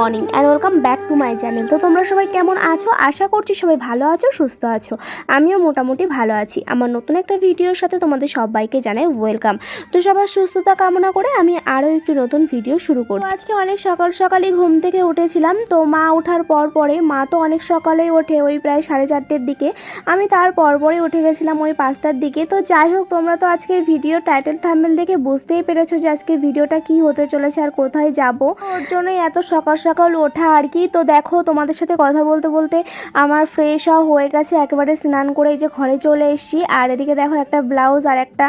morning and welcome back to my channel তো তোমরা সবাই কেমন আছো? আশা করছি সবাই ভালো আছো, সুস্থ আছো। আমিও মোটামুটি ভালো আছি। আমার নতুন একটা ভিডিওর সাথে তোমাদের সবাইকে জানাই ওয়েলকাম। তো সবার সুস্থতা কামনা করে আমি আরও একটি নতুন ভিডিও শুরু করছি। আজকে অনেক সকাল সকালই ঘুম থেকে উঠেছিলাম। তো মা ওঠার পর পরে মা তো অনেক সকালেই ওঠে ওই প্রায় সাড়ে চারটের দিকে। আমি তার পর পরে উঠে গেছিলাম ওই পাঁচটার দিকে। তো যাই হোক, তোমরা তো আজকের ভিডিও টাইটেল থাম্বেল দেখে বুঝতেই পেরেছ যে আজকের ভিডিওটা কি হতে চলেছে আর কোথায় যাব। ওর জন্যই এত সকাল সকাল ওঠা আর কি। তো দেখো তোমাদের সাথে কথা বলতে বলতে আমার ফ্রেশ হয়ে গেছে একেবারে স্নান করে এই যে ঘরে চলে এসেছি। আর এদিকে দেখো একটা ব্লাউজ আর একটা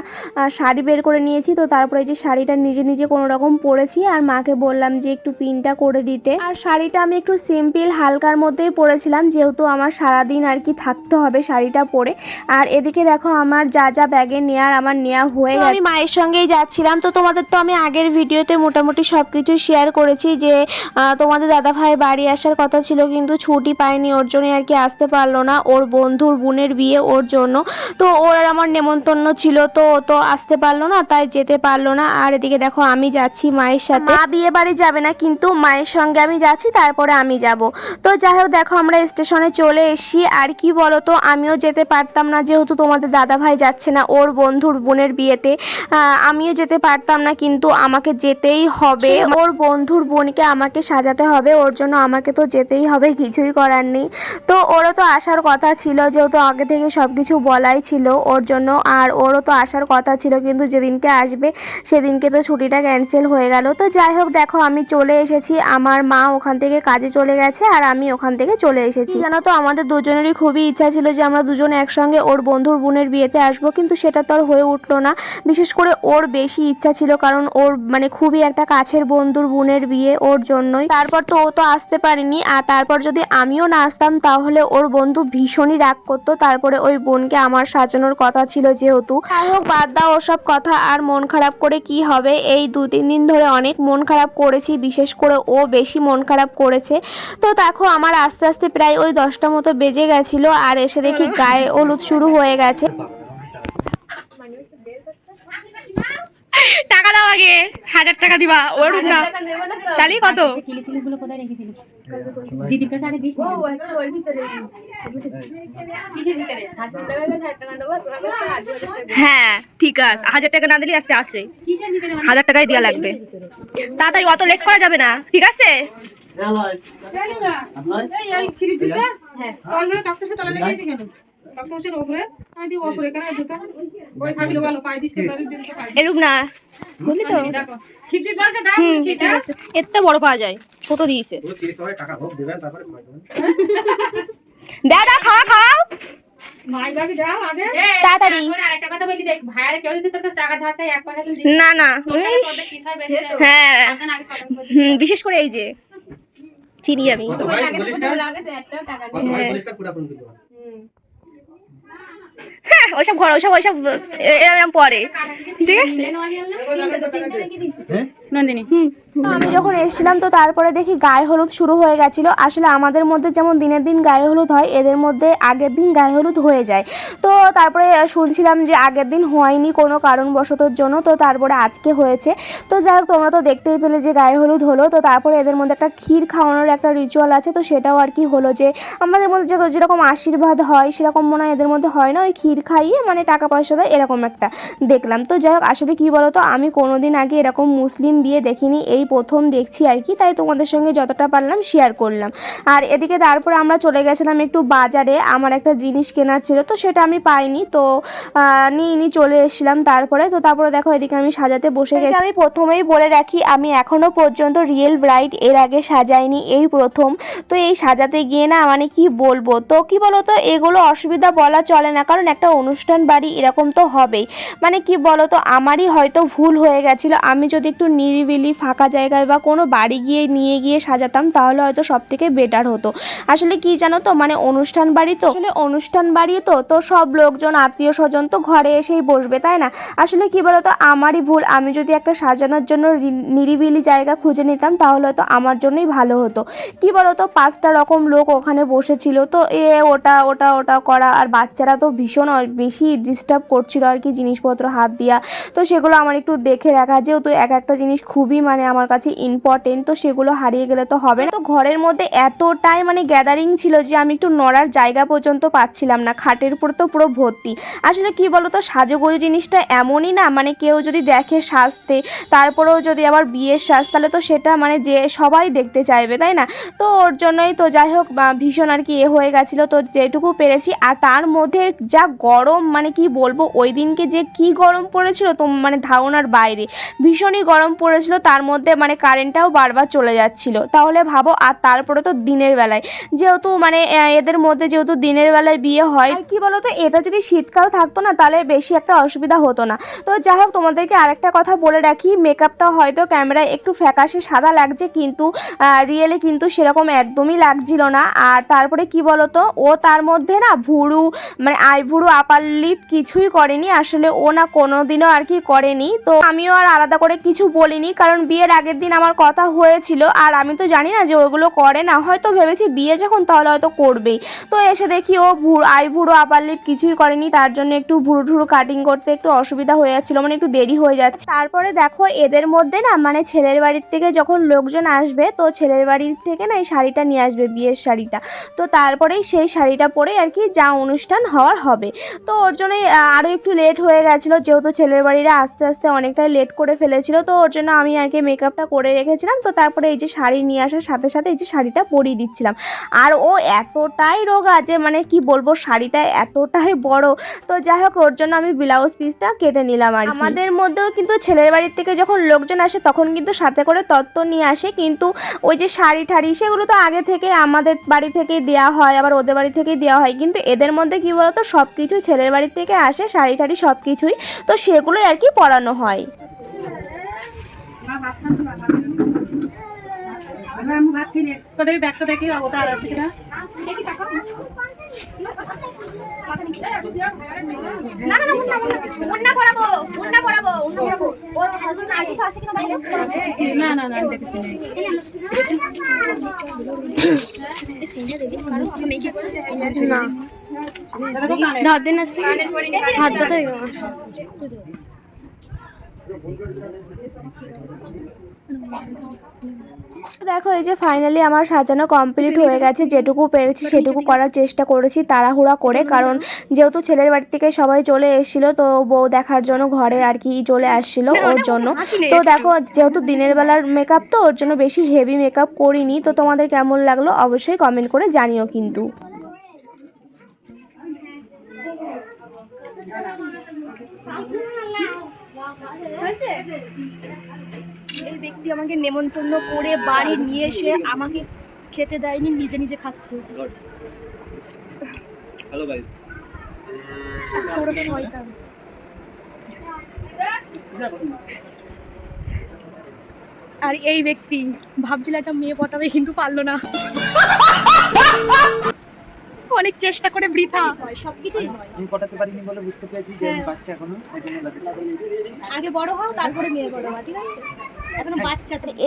শাড়ি বের করে নিয়েছি। তো তারপরে এই যে শাড়িটা নিজে নিজে কোনো রকম পরেছি। আর মাকে বললাম যে একটু পিনটা করে দিতে। আর শাড়িটা আমি একটু সিম্পল হালকার মধ্যেই পরেছিলাম। যেহেতু আমার সারাদিন আর কি থাকতে হবে শাড়িটা পরে। আর এদিকে দেখো আমার যা যা ব্যাগে নেওয়ার আমার নেওয়া হয়ে গেছে আমি মায়ের সঙ্গেই যাচ্ছিলাম। তো তোমাদের তো আমি আগের ভিডিওতে মোটামুটি সব কিছু শেয়ার করেছি যে তোমাদের দাদা ভাই বাড়ি আসার কথা ছিল কিন্তু ছুটি পায়নি। ওর জন্য আর কি আসতে পারল না ওর বন্ধুর বোনের বিয়ে ওর জন্য। তো ওর আর আমার নেমন্তন্ন ছিল তো ও তো আসতে পারল না তাই যেতে পারল না। আর এদিকে দেখো আমি যাচ্ছি মায়ের সাথে। মা বিয়ে বাড়ি যাবে না কিন্তু মায়ের সঙ্গে আমি যাচ্ছি তারপরে আমি যাব। তো যাই হোক দেখো আমরা স্টেশনে চলে এসেছি। আর কি বলো তো আমিও যেতে পারতাম না যেহেতু তোমাদের দাদা ভাই যাচ্ছে না ওর বন্ধুর বোনের বিয়েতে। আমিও যেতে পারতাম না কিন্তু আমাকে যেতেই হবে। ওর বন্ধুর বোনকে আমাকে সাজাতে হবে ওর জন্য আমাকে তো যেতেই হবে, কিছুই করার নেই। তো ওরও তো আসার কথা ছিল, যেহেতু আগে থেকে সব কিছু বলাই ছিল ওর জন্য, আর ওরও তো আসার কথা ছিল, কিন্তু যেদিনকে আসবে সেদিনকে তো ছুটিটা ক্যান্সেল হয়ে গেল। তো যাই হোক, দেখো আমি চলে এসেছি, আমার মা ওখান থেকে কাজে চলে গেছে, আর আমি ওখান থেকে চলে এসেছি। জানো তো, আমাদের দুজনেরই খুবই ইচ্ছা ছিল যে আমরা দুজন একসঙ্গে ওর বন্ধুর বোনের বিয়েতে আসব, কিন্তু সেটা তো আর হয়ে উঠল না। বিশেষ করে ওর বেশি ইচ্ছা ছিল, কারণ ওর মানে খুবই একটা কাছের বন্ধুর বোনের বিয়ে ওর জন্যই। তারপর তো ও তো আসতে পারেনি। আর তারপর যদি আমিও না আসতাম তাহলে ওর বন্ধু ভীষণই রাগ করতো। তারপরে ওই বোনকে আমার সাজানোর কথা ছিল যেহেতু। যাই হোক বাদ দাও ওসব কথা। আর মন খারাপ করে কি হবে? এই দু তিন দিন ধরে অনেক মন খারাপ করেছি। বিশেষ করে ও বেশি মন খারাপ করেছে। তো দেখো আমার আস্তে আস্তে প্রায় ওই দশটা মতো বেজে গেছিল। আর এসে দেখি গায়ে হলুদ শুরু হয়ে গেছে। টাকা দাও আগে। হাজার টাকা দিবা। ওর না। তাহলে কত? কোথায় রেখেছিলি? দিদির কাছে আগে দিস। ও আচ্ছা ওর ভিতরে। কিসের ভিতরে? হ্যাঁ ঠিক আছে। হাজার টাকা না দিলে আজকে আসে। মানে? হাজার টাকাই দেওয়া লাগবে। তাড়াতাড়ি অত লেট করা যাবে না ঠিক আছে? হ্যাঁ। আমি দি কেন ওই ভালো পাই না তো দাও এতে বড় পাওয়া যায় ছোট দিয়েছে। টাকা ভোগ দেবেন তারপরে দাও দাও খাওয়া খাও না না। হ্যাঁ। বিশেষ করে এই যে চিনি আমি। হ্যাঁ ওইসব ঘর ওইসব ওইসব এরকম এরম পরে। ঠিক আছে? নন্দিনী। আমি যখন এসেছিলাম, তো তারপরে দেখি গায়ে হলুদ শুরু হয়ে গেছিল। আসলে আমাদের মধ্যে যেমন দিনের দিন গায়ে হলুদ হয়, এদের মধ্যে আগের দিন গায়ে হলুদ হয়ে যায়। তো তারপরে শুনছিলাম যে আগের দিন হয়নি কোনো কারণবশতর জন্য, তো তারপরে আজকে হয়েছে। তো যাই হোক, তোমরা তো দেখতেই পেলে যে গায়ে হলুদ হলো। তো তারপরে এদের মধ্যে একটা ক্ষীর খাওয়ানোর একটা রিচুয়াল আছে, তো সেটাও আর কি হলো যে আমাদের মধ্যে যে যেরকম আশীর্বাদ হয়, সেরকম মনে হয় এদের মধ্যে হয় না। ওই ক্ষীর খাইয়ে মানে টাকা পয়সা দেয়, এরকম একটা দেখলাম। তো যাই হোক, আসলে কী বলো তো আমি কোনোদিন আগে এরকম মুসলিম বিয়ে দেখিনি এই প্রথম দেখছি আর কি তাই তোমাদের সঙ্গে যতটা পারলাম শেয়ার করলাম। আর এদিকে তারপর আমরা চলে গেছিলাম একটু বাজারে আমার একটা জিনিস কেনার ছিল তো সেটা আমি পাইনি তো নিয়ে নিয়ে চলে এসেছিলাম তারপরে তো তারপরে দেখো এদিকে আমি সাজাতে বসে গেছি। আমি প্রথমেই বলে রাখি আমি এখনও পর্যন্ত রিয়েল ব্রাইড এর আগে সাজাইনি এই প্রথম। তো এই সাজাতে গিয়ে না মানে কি বলব তো কি বলো তো এগুলো অসুবিধা বলা চলে না কারণ একটা অনুষ্ঠান বাড়ি এরকম তো হবেই। মানে কি বলো তো আমারই হয়তো ভুল হয়ে গেছিল আমি যদি একটু নিরিবিলি ফাঁকা জায়গায় বা কোনো বাড়ি গিয়ে নিয়ে গিয়ে সাজাতাম, তাহলে হয়তো সব থেকে বেটার হতো। আসলে কি জানো তো মানে অনুষ্ঠান বাড়ি তো, আসলে অনুষ্ঠান বাড়ি তো তো সব লোকজন আত্মীয় স্বজন তো ঘরে এসেই বসবে, তাই না? আসলে কি বলতো, আমারই ভুল, আমি যদি একটা সাজানোর জন্য নিরিবিলি জায়গা খুঁজে নিতাম, তাহলে হয়তো আমার জন্যই ভালো হতো। কি বলতো, পাঁচটা রকম লোক ওখানে বসেছিল, তো এ, ওটা ওটা ওটা করা, আর বাচ্চারা তো ভীষণ বেশি ডিস্টার্ব করছিল আর কি, জিনিসপত্র হাত দিয়া। তো সেগুলো আমার একটু দেখে রাখা, যেহেতু এক একটা জিনিস খুবই মানে আমার কাছে ইম্পর্টেন্ট তো সেগুলো হারিয়ে গেলে তো হবে না। তো ঘরের মধ্যে এতটাই মানে গ্যাদারিং ছিল যে আমি একটু নড়ার জায়গা পর্যন্ত পাচ্ছিলাম না। খাটের উপর তো পুরো ভর্তি। আসলে কি বলতো, সাজুগুজু জিনিসটা এমনই না মানে কেউ যদি দেখে সাজতে, তারপরেও যদি আবার বিয়ের সাজ, তাহলে তো সেটা মানে যে সবাই দেখতে চাইবে, তাই না? তো ওর জন্যই তো যাই হোক ভীষণ আর কি এ হয়ে গেছিল, তো যেটুকু পেরেছি। আর তার মধ্যে যা গরম মানে কি বলব, ওই দিনকে যে কি গরম পড়েছিল, তো মানে ধারণার বাইরে। ভীষণই গরম পড়েছিল, তার মধ্যে মানে কারেন্টটাও বারবার চলে যাচ্ছিল। তাহলে ভাবো, আর তারপরে তো দিনের বেলায়। যেহেতু মানে এদের মধ্যে যেহেতু দিনের বেলায় বিয়ে হয়, আর কি বলতো, এটা যদি শীতকাল থাকতো না, তাহলে বেশি একটা অসুবিধা হতো না। তো যাই হোক, তোমাদেরকে আরেকটা কথা বলে রাখি মেকআপটা হয়তো ক্যামেরায় একটু ফ্যাকাশে সাদা লাগছে, কিন্তু রিয়েলে কিন্তু সেরকম একদমই লাগছিল না। আর তারপরে কি বলতো, ও তার মধ্যে না ভুরু মানে আইভুরু আপার লিপ কিছুই করেনি, আসলে ও না কোনোদিনও আর কি করেনি। তো আমিও আর আলাদা করে কিছু বলিনি কারণ বিয়ের আগের দিন আমার কথা হয়েছিল। আর আমি তো জানি না যে ওগুলো করে না, হয়তো ভেবেছি বিয়ে যখন তাহলে হয়তো করবেই। তো এসে দেখি ও ভুর আইভুরু আপার লিপ কিছুই করেনি, তার জন্য একটু ভুরু ঠুরু কাটিং করতে একটু অসুবিধা হয়ে যাচ্ছিল মানে একটু দেরি হয়ে যাচ্ছে। তারপরে দেখো এদের মধ্যে না মানে ছেলের বাড়ির থেকে যখন লোকজন আসবে, তো ছেলের বাড়ির থেকে না এই শাড়িটা নিয়ে আসবে, বিয়ের শাড়িটা। তো তারপরেই সেই শাড়িটা পরে আর কি যা অনুষ্ঠান হওয়ার হবে। তো ওর জন্যই আরও একটু লেট হয়ে গেছিল, যেহেতু ছেলের বাড়িরা আস্তে আস্তে অনেকটাই লেট করে ফেলেছিল, তো ওর জন্য আমি আর কি মেকআপটা করে রেখেছিলাম। তো তারপরে এই যে শাড়ি নিয়ে আসার সাথে সাথে এই যে শাড়িটা পরিয়ে দিচ্ছিলাম। আর ও এতটাই রোগা যে মানে কি বলব, শাড়িটা এতটাই বড়। তো যাই হোক, ওর জন্য আমি ব্লাউজ পিসটা কেটে নিলাম আর আমাদের মধ্যেও কিন্তু ছেলের বাড়ির থেকে যখন লোকজন আসে, তখন কিন্তু সাথে করে তত্ত্ব নিয়ে আসে। কিন্তু ওই যে শাড়ি ঠাড়ি, সেগুলো তো আগে থেকে আমাদের বাড়ি থেকেই দেওয়া হয়, আবার ওদের বাড়ি থেকেই দেওয়া হয়। কিন্তু এদের মধ্যে কি বলতো সব কিছু ছেলের বাড়ির থেকে আসে, শাড়ি ঠাড়ি সব কিছুই তো সেগুলোই আর কি পরানো হয়। তোদের ব্যাগটা দেখি অবতার আছে কিনা? না না না মুন্না মুন্না পড়াবো মুন্না পড়াবো পড়াবো ওর একজন আর্টিস্ট আছে কিনা না না না আমি না। না। এটা দেখো কানে। ধর দিন হাত ব্যথা হয়ে গেল দেখো এই যে ফাইনালি আমার সাজানো কমপ্লিট হয়ে গেছে যেটুকু পেরেছি সেটুকু করার চেষ্টা করেছি তাড়াহুড়া করে কারণ যেহেতু ছেলের বাড়ি থেকে সবাই চলে এসেছিল তো বউ দেখার জন্য ঘরে আর কি চলে আসছিল ওর জন্য। তো দেখো যেহেতু দিনের বেলার মেকআপ তো ওর জন্য বেশি হেভি মেকআপ করিনি তো তোমাদের কেমন লাগল অবশ্যই কমেন্ট করে জানিও কিন্তু। এই ব্যক্তি আমাকে নেমন্তন্ন করে বাড়ি নিয়ে এসে আমাকে খেতে দেয়নি নিজে নিজে খাচ্ছে। হ্যালো গাইস তোরা শয়তান। আর এই ব্যক্তি ভাবছিল একটা মেয়ে পটাবে কিন্তু পারল না। অনেক চেষ্টা করে বৃথা সবকিছুই হয় আমি কটাতে পারিনি বলে বুঝতে পেরেছি যে আমি বাচ্চা এখনও। আগে বড় হও তারপরে মেয়ে বড় হও ঠিক আছে।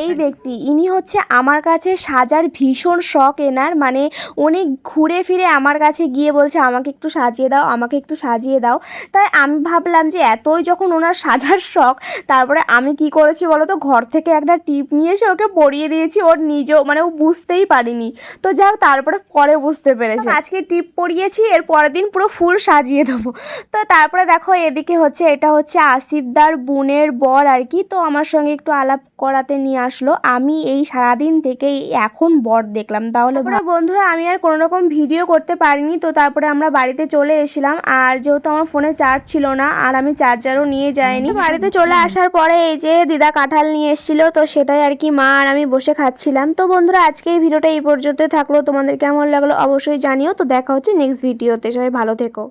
এই ব্যক্তি ইনি হচ্ছে আমার কাছে সাজার ভীষণ শখ এনার মানে উনি ঘুরে ফিরে আমার কাছে গিয়ে বলছে আমাকে একটু সাজিয়ে দাও আমাকে একটু সাজিয়ে দাও। তাই আমি ভাবলাম যে এতই যখন ওনার সাজার শখ তারপরে আমি কি করেছি বলো তো ঘর থেকে একটা টিপ নিয়ে এসে ওকে পরিয়ে দিয়েছি ওর নিজেও মানে ও বুঝতেই পারিনি। তো যাক তারপরে পরে বুঝতে পেরেছে। আজকে টিপ পরিয়েছি এর পরের দিন পুরো ফুল সাজিয়ে দেবো। তো তারপরে দেখো এদিকে হচ্ছে এটা হচ্ছে আসিফদার বোনের বর আর কি তো আমার সঙ্গে একটু আলাপ করাতে নিয়ে আসলো। আমি এই সারাদিন থেকে এখন বর দেখলাম। তাহলে বন্ধুরা আমি আর কোনো রকম ভিডিও করতে পারিনি তো তারপরে আমরা বাড়িতে চলে এসেছিলাম। আর যেহেতু আমার ফোনে চার্জ ছিল না আর আমি চার্জারও নিয়ে যাইনি। বাড়িতে চলে আসার পরে এই যে দিদা কাঁঠাল নিয়ে এসেছিল তো সেটাই আর কি মা আর আমি বসে খাচ্ছিলাম। তো বন্ধুরা আজকে এই ভিডিওটা এই পর্যন্ত থাকল। তোমাদের কেমন লাগল অবশ্যই জানিও। তো দেখা হচ্ছে নেক্সট ভিডিওতে সবাই ভালো থেকো।